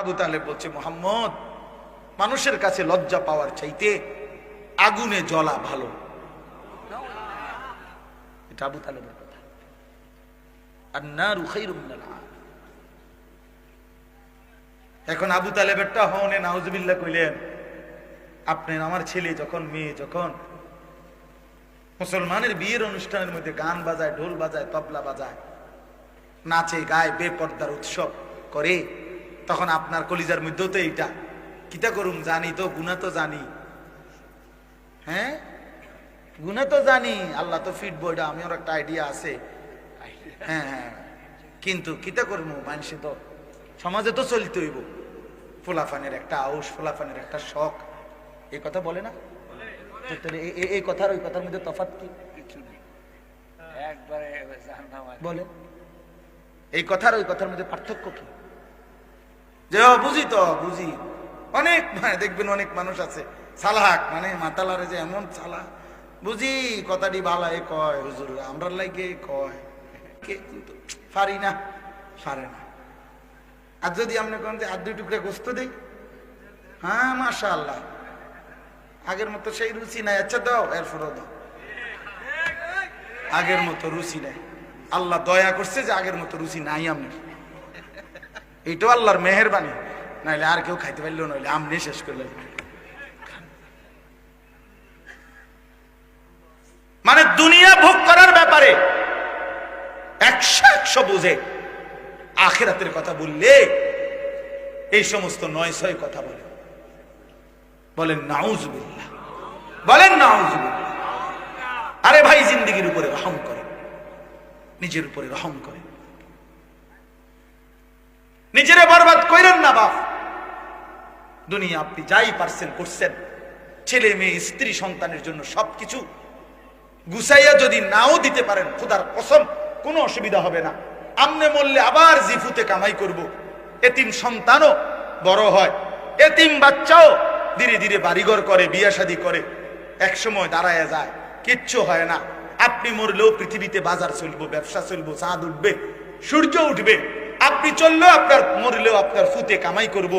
আবু তালেব বলছে, মোহাম্মদ, মানুষের কাছে লজ্জা পাওয়ার চাইতে আগুনে জ্বলা ভালো। এটা আবু তালেবের এখন আবু তালেবেরটা হনে, নাউজুবিল্লাহ কইলেন, আপনি আমার ছেলে যখন, মেয়ে যখন মুসলমানের বিয়ের অনুষ্ঠানের মধ্যে গান বাজায়, ঢোল বাজায়, তবলা বাজায়, নাচে, গায়, বেপর্দার উৎসব করে তখন আপনার কলিজার মধ্যেও তো এইটা। কিতা করুম? জানি তো গুণা তো জানি। হ্যাঁ? গুণা তো জানি। আল্লাহ তো ফিটবো এটা আমার একটা আইডিয়া আছে। হ্যাঁ হ্যাঁ। কিন্তু কিতা করব? মানুষে তো সমাজে তো চলিতে হইব। ফুলাফানের একটা আউস ফুলাফানের একটা শখ। এই কথা বলে না? এই কথার ওই কথার মধ্যে তফাৎ কি? বলে এই কথার ওই কথার মধ্যে পার্থক্য কি? যে বুঝি তো, বুঝি। অনেক মানে দেখবেন অনেক মানুষ আছে, সালাহাক মানে মাতালারে যে এমন সালাহ, বুঝি কথাটি বালায় কয়, হুজুর আমরা লাগে কয়। কে কিন্তু পারি না পারে না। আর যদি আপনি কোন যে, আর দুই টুকরা গোস্ত দেই? হ্যাঁ মাশা আল্লাহ আগের মতো সেই রুচি নাই আচ্ছা দাও, এরপরও দাও। আগের মতো রুচি নাই। আল্লাহ দয়া করছে যে আগের মতো রুচি নাই আপনার। এইটাও আল্লাহর মেহরবানি নাইলে আর কেউ খাইতে পারল নইলে আমনি শেষ করলে মানে দুনিয়া ভোগ করার ব্যাপারে একশো একশো বুঝে আখেরাতের কথা বললে এই সমস্ত নয় ছয় কথা বলে। বলেন নাউজুবিল্লাহ। বলেন নাউজুবিল্লাহ। আরে ভাই, জিন্দিগির উপরে রহম করে। নিজের উপরে রহম করে। নিজেরে বরবাদ করেন না, বাপ। দুনিয়া আপনি যাই পারছেন করছেন, ছেলে মেয়ে, স্ত্রী সন্তানের জন্য সবকিছু গুছাইয়া যদি নাও দিতে পারেন, খোদার কসম, কোনো অসুবিধা হবে না। আমনে মরলে আবার জিফুতে কামাই করব। এতিম সন্তানও বড় হয়, এতিম বাচ্চাও ধীরে ধীরে বাড়িঘর করে বিয়া শাদি করে এক সময় দাঁড়ায় যায়, কিচ্ছু হয় না। আপনি মরলেও পৃথিবীতে বাজার চলবো, ব্যবসা চলবো, চাঁদ উঠবে, সূর্য উঠবে। আপনি চললেও আপনার মরলেও আপনার ফুতে কামাই করব।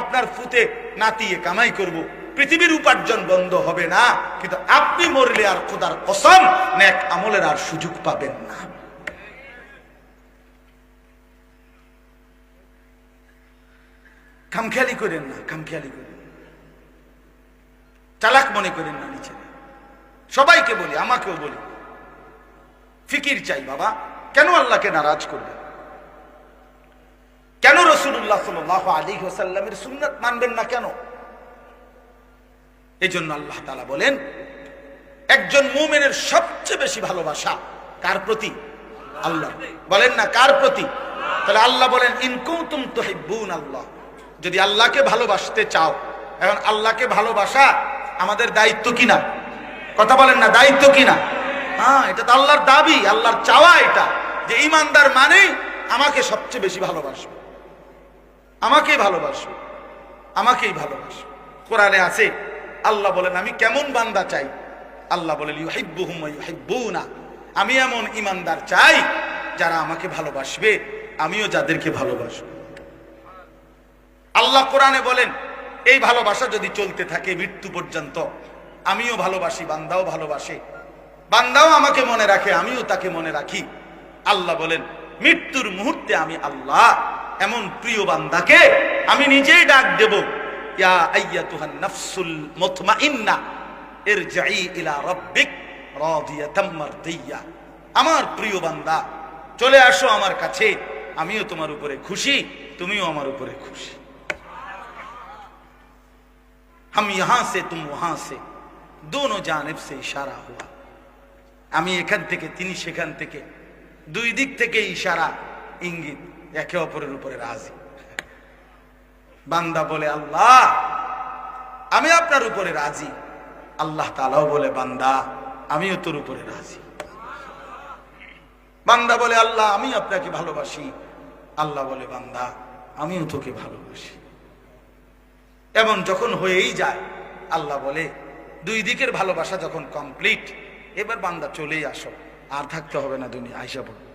আপনার ফুতে নাতিয়ে কামাই করব। পৃথিবীর উপার্জন বন্ধ হবে না, কিন্তু আপনি মরলে আর খোদার কসম নেক আমলের আর সুযোগ পাবেন না খামখেয়ালি করেন না, খামখেয়ালি করেন চালাক মনে করেন না নিচে সবাইকে বলি, আমাকেও বলি, ফিকির চাই বাবা, কেন আল্লাহকে নারাজ করবেন কেন রসুল্লাহ সাল আলী হোসাল্লামের সুন্নাত মানবেন না কেন? এই জন্য আল্লাহ তালা বলেন, একজন মুমেনের সবচেয়ে বেশি ভালোবাসা কার প্রতি? আল্লাহ। বলেন না কার প্রতি? তাহলে আল্লাহ বলেন ইনকুতুম তুহিব্বুন আল্লাহ যদি আল্লাহকে ভালোবাসতে চাও, এখন আল্লাহকে ভালোবাসা আমাদের দায়িত্ব কিনা? কথা বলেন না, দায়িত্ব কিনা? হ্যাঁ এটা তো আল্লাহর দাবি, আল্লাহর চাওয়া এটা, যে ইমানদার মানে আমাকে সবচেয়ে বেশি ভালোবাসবে। আমাকেই ভালোবাসো আমাকেই ভালোবাসো। কোরআনে আছে, আল্লাহ বলেন, আমি কেমন বান্দা চাই? আল্লাহ বলেন, ইউহিব্বুহুম ওয়া ইউহিব্বুনা। আমি এমন ইমানদার চাই যারা আমাকে ভালোবাসবে, আমিও যাদেরকে ভালোবাসবো। আল্লাহ কোরআনে বলেন, এই ভালোবাসা যদি চলতে থাকে মৃত্যু পর্যন্ত, আমিও ভালোবাসি, বান্দাও ভালোবাসে। বান্দাও আমাকে মনে রাখে, আমিও তাকে মনে রাখি। আল্লাহ বলেন, মৃত্যুর মুহূর্তে আমি আল্লাহ এমন প্রিয় বান্দাকে আমি নিজেই ডাক দেব ইয়া আইয়াতুহান নাফসুল মুতমাইন্না ইরজাই ইলা রাব্বিক রাদিয়াতাম মারদিয়া আমার প্রিয় বান্দা চলে আসো আমার কাছে আমিও তোমার উপরে খুশি তুমিও আমার উপরে খুশি हम यहां से तुम वहां से दोनों জানেব से ইশারা हुआ আমি এখান থেকে তিনি সেখান থেকে দুই দিক থেকে ইশারা ইঙ্গিত একে অপরের উপরে রাজি। বান্দা বলে, আল্লাহ, আমি আপনার উপরে রাজি। আল্লাহ তালাও বলে, বান্দা, আমিও তোর উপরে রাজি। বান্দা বলে, আল্লাহ, আমি আপনাকে ভালোবাসি। আল্লাহ বলে, বান্দা, আমিও তোকে ভালোবাসি। এমন যখন হয়েই যায়, আল্লাহ বলে, দুই দিকের ভালোবাসা যখন কমপ্লিট এবার বান্দা চলেই আসো। আর থাকতে হবে না দুনিয়া, আইসা পড়ো।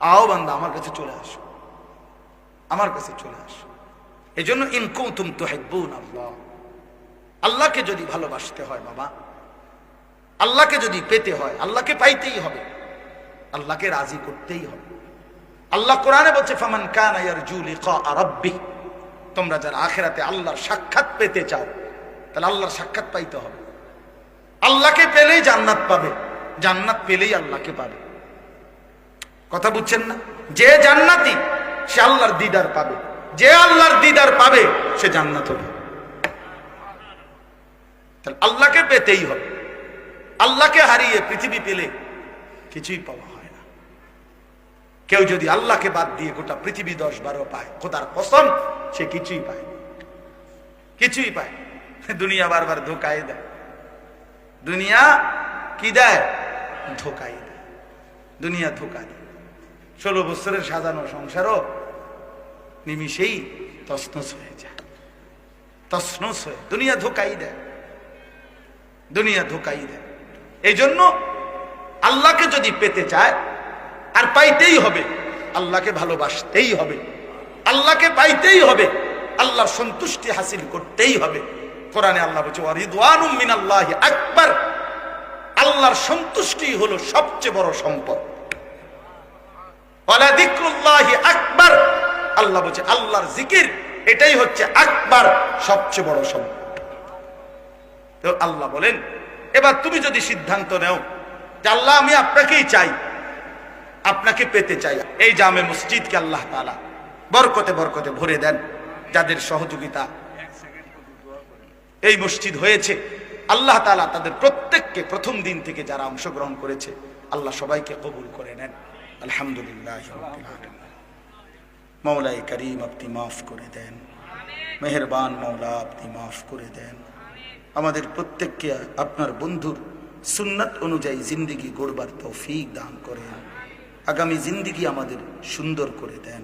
আও বান্দা আমার কাছে চলে আসো। আমার কাছে চলে আসো। এই জন্য ইনকুম তুম তো আল্লাহ। আল্লাহকে যদি ভালোবাসতে হয় বাবা, আল্লাহকে যদি পেতে হয়, আল্লাহকে পাইতেই হবে। আল্লাহকে রাজি করতেই হবে। আল্লাহ কোরআনে বলছে, ফামান কান ইয়ারজু লিকা রাব্বি। তোমরা যারা আখেরাতে আল্লাহর সাক্ষাৎ পেতে চাও, তাহলে আল্লাহর সাক্ষাৎ পাইতে হবে। আল্লাহকে পেলেই জান্নাত পাবে। জান্নাত পেলেই আল্লাহকে পাবে। কথা বুঝছেন না? যে জান্নাতি, সে আল্লাহর দিদার পাবে। যে আল্লাহর দিদার পাবে, সে জান্নাত হবে। তাহলে আল্লাহকে পেতেই হবে। আল্লাহকে হারিয়ে পৃথিবী পেলে কিছুই পাওয়া হয় না। কেউ যদি আল্লাহকে বাদ দিয়ে গোটা পৃথিবী দশ বারো পায়, খোদার কসম, সে কিছুই পায় কিছুই পায়। দুনিয়া বারবার ধোকায় দেয়। দুনিয়া কি দেয়? ধোকাই দেয়। দুনিয়া ধোকা দেয়। ষোলো বছরের সাজানো সংসারও নিমিষেই তসনস হয়ে যায়। তসনস হয়ে, দুনিয়া ধোকাই দেয়। দুনিয়া ধোকাই দেয়। এই জন্য আল্লাহকে যদি পেতে চায়, আর পাইতেই হবে, আল্লাহকে ভালোবাসতেই হবে, আল্লাহকে পাইতেই হবে আল্লাহর সন্তুষ্টি হাসিল করতেই হবে। কোরআনে আল্লাহ বলছে আল্লাহর সন্তুষ্টি হলো সবচেয়ে বড় সম্পদ। আকবার। আল্লাহ বলছে, আল্লাহর জিকির, এটাই হচ্ছে আকবার, সবচেয়ে বড় সম্পদ। তো আল্লাহ বলেন, এবার তুমি যদি সিদ্ধান্ত নেও যে আল্লাহ, আমি আপনাকেই চাই, আপনাকে পেতে চাই, এই জামে মসজিদকে আল্লাহ তাআলা বরকতে বরকতে ভরে দেন, যাদের সহযোগিতা এই মসজিদ হয়েছে, আল্লাহ তাআলা তাদের প্রত্যেককে প্রথম দিন থেকে যারা অংশগ্রহণ করেছে, আল্লাহ সবাইকে কবুল করে নেন। আলহামদুলিল্লাহ মৌলাই করিম আপনি মাফ করে দেন। মেহেরবান মৌলা আপনি মাফ করে দেন। আমাদের প্রত্যেককে আপনার বন্ধুর সুন্নাত অনুযায়ী জিন্দিগি গড়বার তৌফিক দান করেন। আগামী জিন্দিগি আমাদের সুন্দর করে দেন।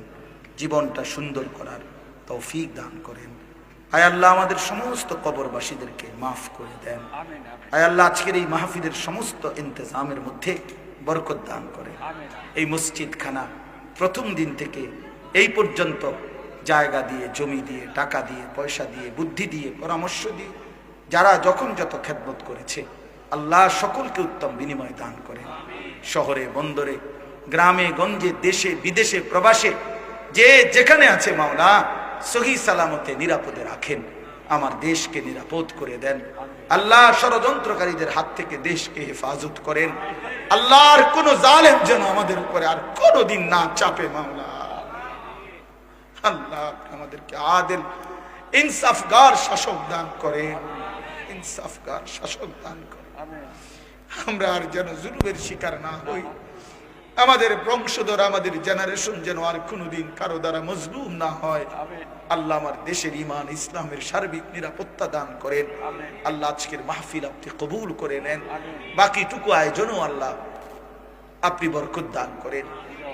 জীবনটা সুন্দর করার তৌফিক দান করেন। আয় আল্লাহ আমাদের সমস্ত কবরবাসীদেরকে মাফ করে দেন। আমিন আমিন। আয় আল্লাহ আজকের এই মাহফিলের সমস্ত ইন্তজামের মধ্যে বরকত দান করে। এই মসজিদ খানা প্রথম দিন থেকে এই পর্যন্ত জায়গা দিয়ে, জমি দিয়ে, টাকা দিয়ে, পয়সা দিয়ে, বুদ্ধি দিয়ে, পরামর্শ দিয়ে যারা যখন যত খেদমত করেছে, আল্লাহ সকলকে উত্তম বিনিময় দান করেন। শহরে, বন্দরে, গ্রামে, গঞ্জে, দেশে, বিদেশে, প্রবাসে যে যেখানে আছে মাওলা, সহি সালামতে নিরাপদে রাখেন। আমার দেশকে নিরাপদ করে দেন। আল্লাহ ষড়যন্ত্রকারীদের হাত থেকে দেশকে হেফাজত করেন। আল্লাহর কোন জালেম যেন আমাদের উপরে আর কোনোদিন না চাপে মামলা আল্লাহ আমাদেরকে আদেল, ইনসাফগার শাসক দান করেন। ইনসাফগার শাসক দান করেন। আমরা আর যেন জুলুমের শিকার না হই। আমাদের বংশধর আমাদের জেনারেশন যেন আর কোনোদিন কারও দ্বারা মজলুম না হয়। আল্লাহ আমার দেশের ইমান ইসলামের সার্বিক নিরাপত্তা দান করেন। আল্লাহ আজকের মাহফিল আপনি কবুল করে নেন। বাকিটুকু আয়োজনও আল্লাহ আপনি বরকত দান করেন।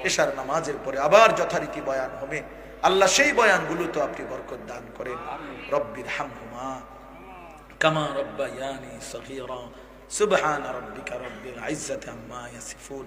এশার নামাজের পরে আবার যথারীতি বয়ান হবে। আল্লাহ সেই বয়ানগুলো তো আপনি বরকত দান করেন। রব্বির হামহুমা কামা রব্বায়ানি সগীরা। সুবহান রাব্বিকা রব্বিল ইজ্জাতি আম্মা ইয়াসিফুন।